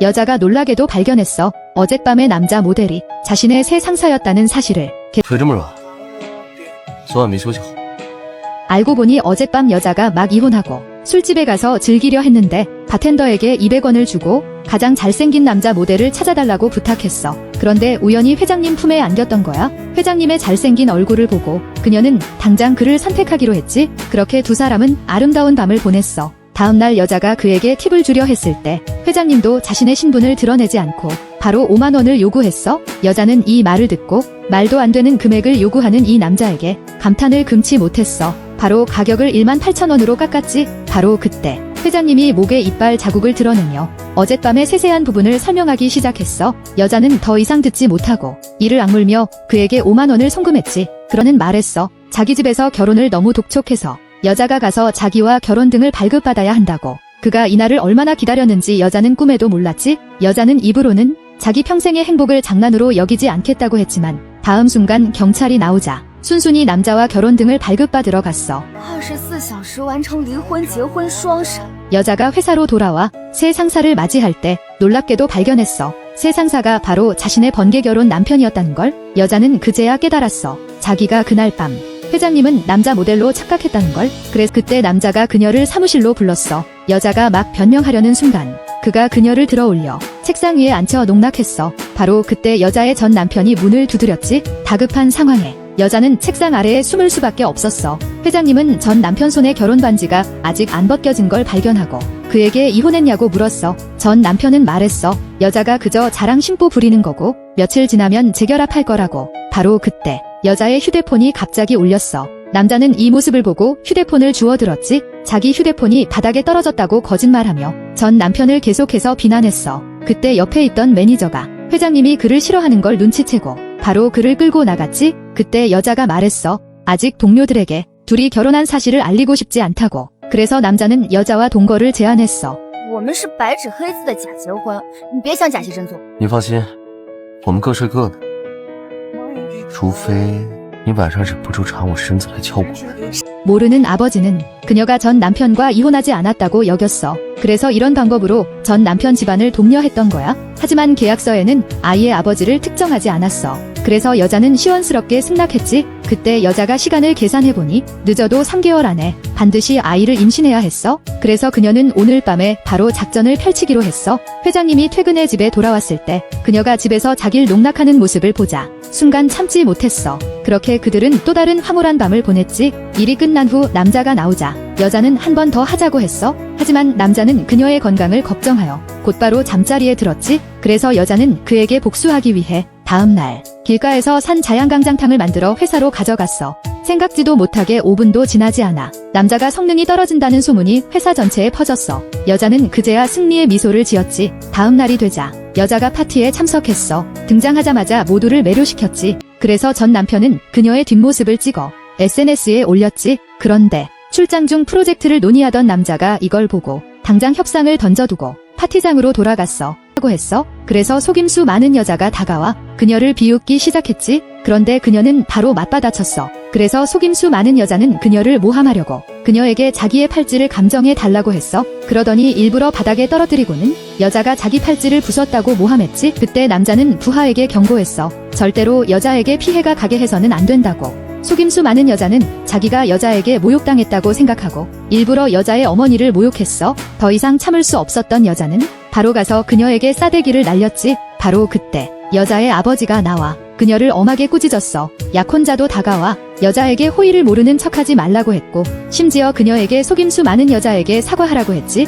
여자가 놀라게도 발견했어. 어젯밤의 남자 모델이 자신의 새 상사였다는 사실을. 게- 腿这么软，昨晚没休息好。 알고 보니 어젯밤 여자가 막 이혼하고 술집에 가서 즐기려 했는데 바텐더에게 200원을 주고 가장 잘생긴 남자 모델을 찾아달라고 부탁했어. 그런데 우연히 회장님 품에 안겼던 거야. 회장님의 잘생긴 얼굴을 보고 그녀는 당장 그를 선택하기로 했지. 그렇게 두 사람은 아름다운 밤을 보냈어. 다음날 여자가 그에게 팁을 주려 했을 때 회장님도 자신의 신분을 드러내지 않고 바로 5만 원을 요구했어. 여자는 이 말을 듣고 말도 안 되는 금액을 요구하는 이 남자에게 감탄을 금치 못했어. 바로 가격을 1만 8천 원으로 깎았지. 바로 그때 회장님이 목에 이빨 자국을 드러내며 어젯밤의 세세한 부분을 설명하기 시작했어. 여자는 더 이상 듣지 못하고 이를 악물며 그에게 5만 원을 송금했지. 그러는 말했어. 자기 집에서 결혼을 너무 독촉해서 여자가 가서 자기와 결혼 등을 발급받아야 한다고. 그가 이날을 얼마나 기다렸는지 여자는 꿈에도 몰랐지. 여자는 입으로는 자기 평생의 행복을 장난으로 여기지 않겠다고 했지만 다음 순간 경찰이 나오자 순순히 남자와 결혼 등을 발급받으러 갔어. 二十四小时完成离婚、结婚双审。 여자가 회사로 돌아와 새 상사를 맞이할 때 놀랍게도 발견했어. 새 상사가 바로 자신의 번개 결혼 남편이었다는 걸 여자는 그제야 깨달았어. 자기가 그날 밤 회장님은 남자 모델로 착각했다는 걸. 그래서 그때 남자가 그녀를 사무실로 불렀어. 여자가 막 변명하려는 순간 그가 그녀를 들어 올려 책상 위에 앉혀 농락했어. 바로 그때 여자의 전 남편이 문을 두드렸지. 다급한 상황에 여자는 책상 아래에 숨을 수밖에 없었어. 회장님은 전 남편 손에 결혼 반지가 아직 안 벗겨진 걸 발견하고 그에게 이혼했냐고 물었어. 전 남편은 말했어. 여자가 그저 자랑 심보 부리는 거고 며칠 지나면 재결합할 거라고. 바로 그때 여자의 휴대폰이 갑자기 울렸어. 남자는 이 모습을 보고 휴대폰을 주워들었지. 자기 휴대폰이 바닥에 떨어졌다고 거짓말하며 전 남편을 계속해서 비난했어. 그때 옆에 있던 매니저가 회장님이 그를 싫어하는 걸 눈치채고 바로 그를 끌고 나갔지. 그때 여자가 말했어. 아직 동료들에게 둘이 결혼한 사실을 알리고 싶지 않다고. 그래서 남자는 여자와 동거를 제안했어. 我们是白纸黑字的假结婚，你别想假戏真做。你放心，我们各睡各的， 除非你晚上忍不住缠我身子来敲我。 모르는 아버지는 그녀가 전 남편과 이혼하지 않았다고 여겼어. 그래서 이런 방법으로 전 남편 집안을 독려했던 거야. 하지만 계약서에는 아이의 아버지를 특정하지 않았어. 그래서 여자는 시원스럽게 승낙했지. 그때 여자가 시간을 계산해보니 늦어도 3개월 안에 반드시 아이를 임신해야 했어. 그래서 그녀는 오늘 밤에 바로 작전을 펼치기로 했어. 회장님이 퇴근해 집에 돌아왔을 때 그녀가 집에서 자기를 농락하는 모습을 보자 순간 참지 못했어. 그렇게 그들은 또 다른 황홀한 밤을 보냈지. 일이 끝난 후 남자가 나오자 여자는 한 번 더 하자고 했어. 하지만 남자는 그녀의 건강을 걱정하여 곧바로 잠자리에 들었지. 그래서 여자는 그에게 복수하기 위해 다음 날 길가에서 산 자양강장탕을 만들어 회사로 가져갔어. 생각지도 못하게 5분도 지나지 않아 남자가 성능이 떨어진다는 소문이 회사 전체에 퍼졌어. 여자는 그제야 승리의 미소를 지었지. 다음 날이 되자 여자가 파티에 참석했어. 등장하자마자 모두를 매료시켰지. 그래서 전 남편은 그녀의 뒷모습을 찍어 SNS에 올렸지. 그런데 출장 중 프로젝트를 논의하던 남자가 이걸 보고 당장 협상을 던져두고 파티장으로 돌아갔어. 하고 했어. 그래서 속임수 많은 여자가 다가와 그녀를 비웃기 시작했지. 그런데 그녀는 바로 맞받아쳤어. 그래서 속임수 많은 여자는 그녀를 모함하려고 그녀에게 자기의 팔찌를 감정해 달라고 했어. 그러더니 일부러 바닥에 떨어뜨리고는 여자가 자기 팔찌를 부쉈다고 모함했지. 그때 남자는 부하에게 경고했어. 절대로 여자에게 피해가 가게 해서는 안 된다고. 속임수 많은 여자는 자기가 여자에게 모욕당했다고 생각하고 일부러 여자의 어머니를 모욕했어. 더 이상 참을 수 없었던 여자는 바로 가서 그녀에게 싸대기를 날렸지. 바로 그때 여자의 아버지가 나와 그녀를 엄하게 꾸짖었어. 약혼자도 다가와 여자에게 호의를 모르는 척하지 말라고 했고 심지어 그녀에게 속임수 많은 여자에게 사과하라고 했지.